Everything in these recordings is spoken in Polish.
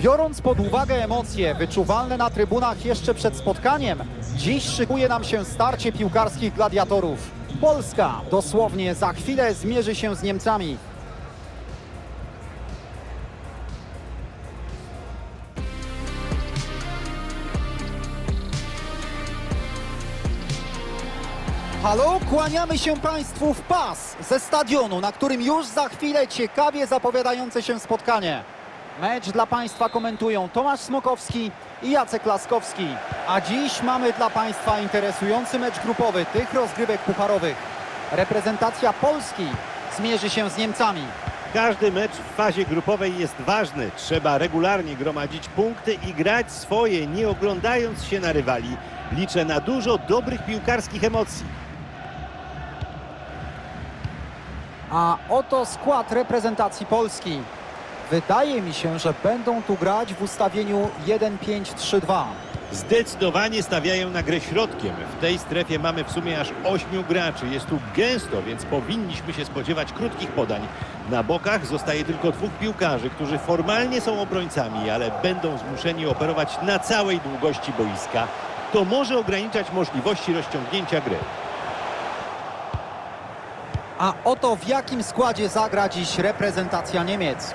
Biorąc pod uwagę emocje wyczuwalne na trybunach jeszcze przed spotkaniem, dziś szykuje nam się starcie piłkarskich gladiatorów. Polska dosłownie za chwilę zmierzy się z Niemcami. Halo, kłaniamy się Państwu w pas ze stadionu, na którym już za chwilę ciekawie zapowiadające się spotkanie. Mecz dla Państwa komentują Tomasz Smokowski i Jacek Laskowski. A dziś mamy dla Państwa interesujący mecz grupowy tych rozgrywek pucharowych. Reprezentacja Polski zmierzy się z Niemcami. Każdy mecz w fazie grupowej jest ważny. Trzeba regularnie gromadzić punkty i grać swoje, nie oglądając się na rywali. Liczę na dużo dobrych piłkarskich emocji. A oto skład reprezentacji Polski. Wydaje mi się, że będą tu grać w ustawieniu 1-5-3-2. Zdecydowanie stawiają na grę środkiem. W tej strefie mamy w sumie aż ośmiu graczy. Jest tu gęsto, więc powinniśmy się spodziewać krótkich podań. Na bokach zostaje tylko dwóch piłkarzy, którzy formalnie są obrońcami, ale będą zmuszeni operować na całej długości boiska. To może ograniczać możliwości rozciągnięcia gry. A oto w jakim składzie zagra dziś reprezentacja Niemiec.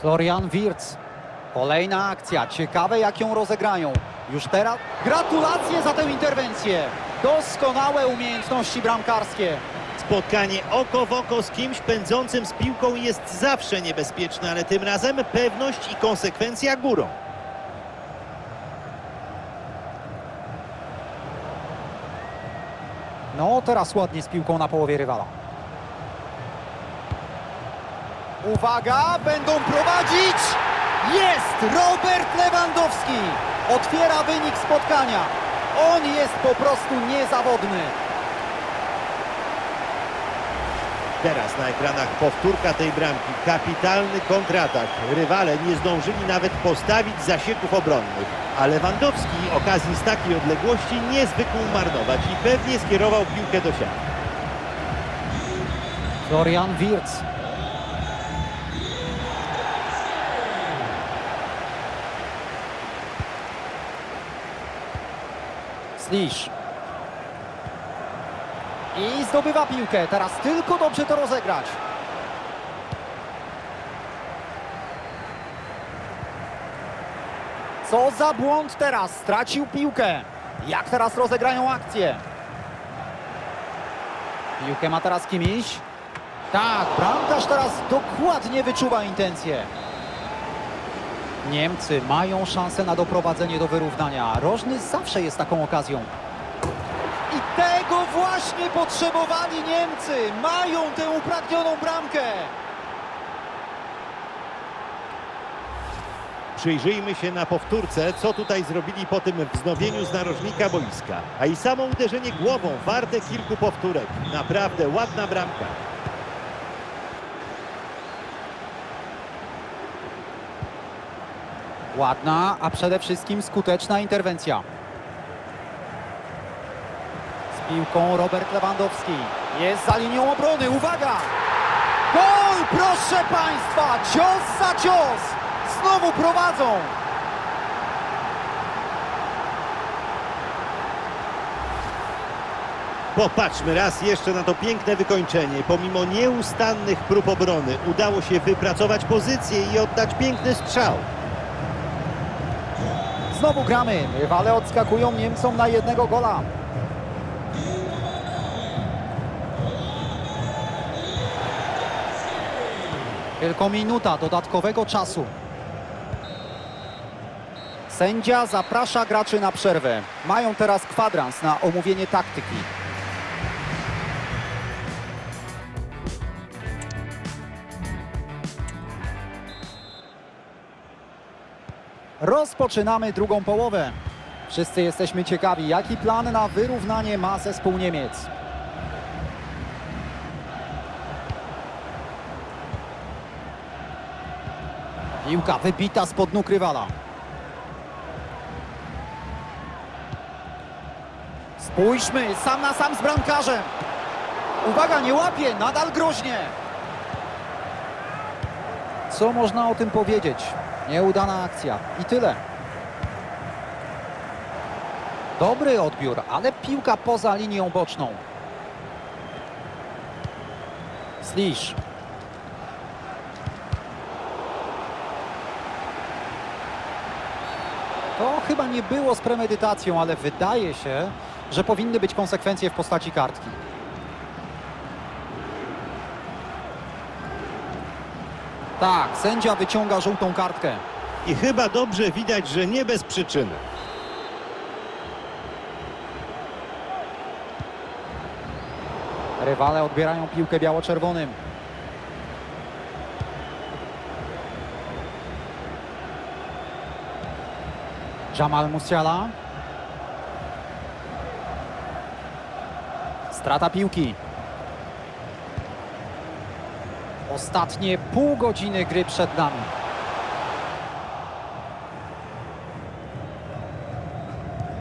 Florian Wirtz. Kolejna akcja. Ciekawe jak ją rozegrają. Już teraz gratulacje za tę interwencję. Doskonałe umiejętności bramkarskie. Spotkanie oko w oko z kimś pędzącym z piłką jest zawsze niebezpieczne, ale tym razem pewność i konsekwencja górą. No teraz ładnie z piłką na połowie rywala. Uwaga, będą prowadzić! Jest Robert Lewandowski! Otwiera wynik spotkania. On jest po prostu niezawodny. Teraz na ekranach powtórka tej bramki. Kapitalny kontratak. Rywale nie zdążyli nawet postawić zasieków obronnych. A Lewandowski okazji z takiej odległości nie zwykł marnować i pewnie skierował piłkę do siatki. Florian Wirtz. Slisz. I zdobywa piłkę. Teraz tylko dobrze to rozegrać. Co za błąd teraz. Stracił piłkę. Jak teraz rozegrają akcję? Piłkę ma teraz Kimiś. Tak, bramkarz teraz dokładnie wyczuwa intencje. Niemcy mają szansę na doprowadzenie do wyrównania. Rożny zawsze jest taką okazją. I tego właśnie potrzebowali Niemcy. Mają tę upragnioną bramkę. Przyjrzyjmy się na powtórce, co tutaj zrobili po tym wznowieniu z narożnika boiska. A i samo uderzenie głową warte kilku powtórek. Naprawdę ładna bramka. Ładna, a przede wszystkim skuteczna interwencja. Z piłką Robert Lewandowski. Jest za linią obrony. Uwaga! Gol, proszę Państwa! Cios za cios! Znowu prowadzą! Popatrzmy raz jeszcze na to piękne wykończenie. Pomimo nieustannych prób obrony udało się wypracować pozycję i oddać piękny strzał. Znowu gramy. Rywale odskakują Niemcom na jednego gola. Tylko minuta dodatkowego czasu. Sędzia zaprasza graczy na przerwę. Mają teraz kwadrans na omówienie taktyki. Rozpoczynamy drugą połowę. Wszyscy jesteśmy ciekawi, jaki plan na wyrównanie ma zespół Niemiec. Piłka wybita spod nóg rywala. Spójrzmy, sam na sam z bramkarzem. Uwaga, nie łapie, nadal groźnie. Co można o tym powiedzieć? Nieudana akcja i tyle. Dobry odbiór, ale piłka poza linią boczną. Slisz. To chyba nie było z premedytacją, ale wydaje się, że powinny być konsekwencje w postaci kartki. Tak, sędzia wyciąga żółtą kartkę. I chyba dobrze widać, że nie bez przyczyny. Rywale odbierają piłkę biało-czerwonym. Jamal Musiala. Strata piłki. Ostatnie pół godziny gry przed nami.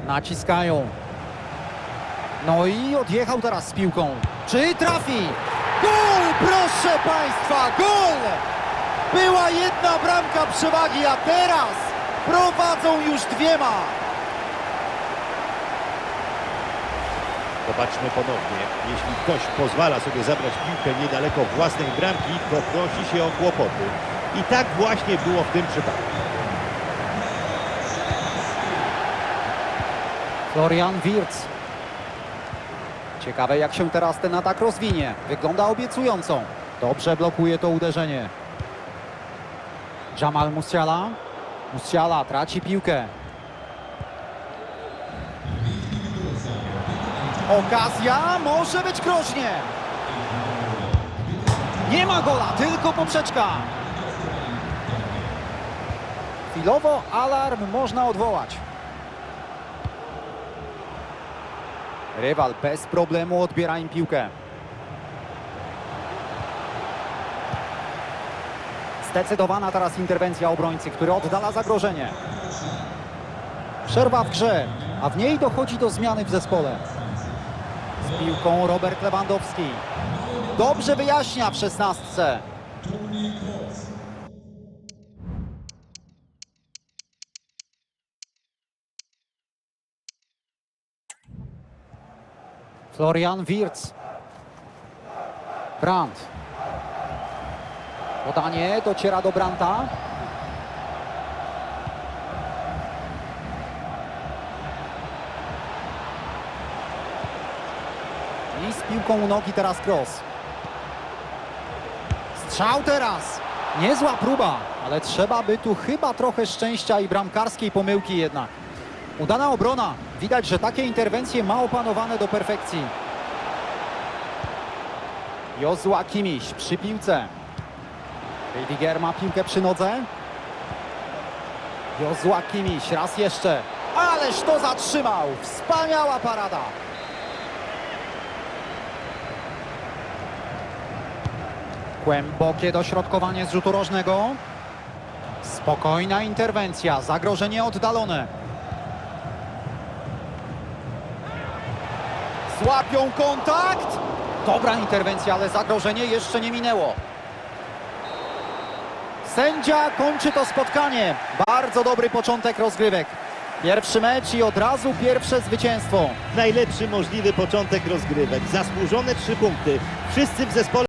Naciskają. No i odjechał teraz z piłką. Czy trafi? Gol, proszę Państwa, gol! Była jedna bramka przewagi, a teraz prowadzą już dwiema. Zobaczmy ponownie. Jeśli ktoś pozwala sobie zabrać piłkę niedaleko własnej bramki, to prosi się o kłopoty. I tak właśnie było w tym przypadku. Florian Wirtz. Ciekawe jak się teraz ten atak rozwinie. Wygląda obiecująco. Dobrze blokuje to uderzenie. Jamal Musiala. Musiala traci piłkę. Okazja może być groźnie. Nie ma gola, tylko poprzeczka. Chwilowo alarm można odwołać. Rywal bez problemu odbiera im piłkę. Zdecydowana teraz interwencja obrońcy, który oddala zagrożenie. Przerwa w grze, a w niej dochodzi do zmiany w zespole. Z piłką Robert Lewandowski. Dobrze wyjaśnia w szesnastce. Florian Wirtz. Brandt. Podanie dociera do Branta. I z piłką u nogi teraz cross. Strzał teraz. Niezła próba, ale trzeba by tu chyba trochę szczęścia i bramkarskiej pomyłki jednak. Udana obrona. Widać, że takie interwencje ma opanowane do perfekcji. Jozua Kimiś przy piłce. Rydiger ma piłkę przy nodze. Jozua Kimiś raz jeszcze. Ależ to zatrzymał. Wspaniała parada. Głębokie dośrodkowanie z rzutu rożnego. Spokojna interwencja. Zagrożenie oddalone. Złapią kontakt. Dobra interwencja, ale zagrożenie jeszcze nie minęło. Sędzia kończy to spotkanie. Bardzo dobry początek rozgrywek. Pierwszy mecz i od razu pierwsze zwycięstwo. Najlepszy możliwy początek rozgrywek. Zasłużone trzy punkty. Wszyscy w zespole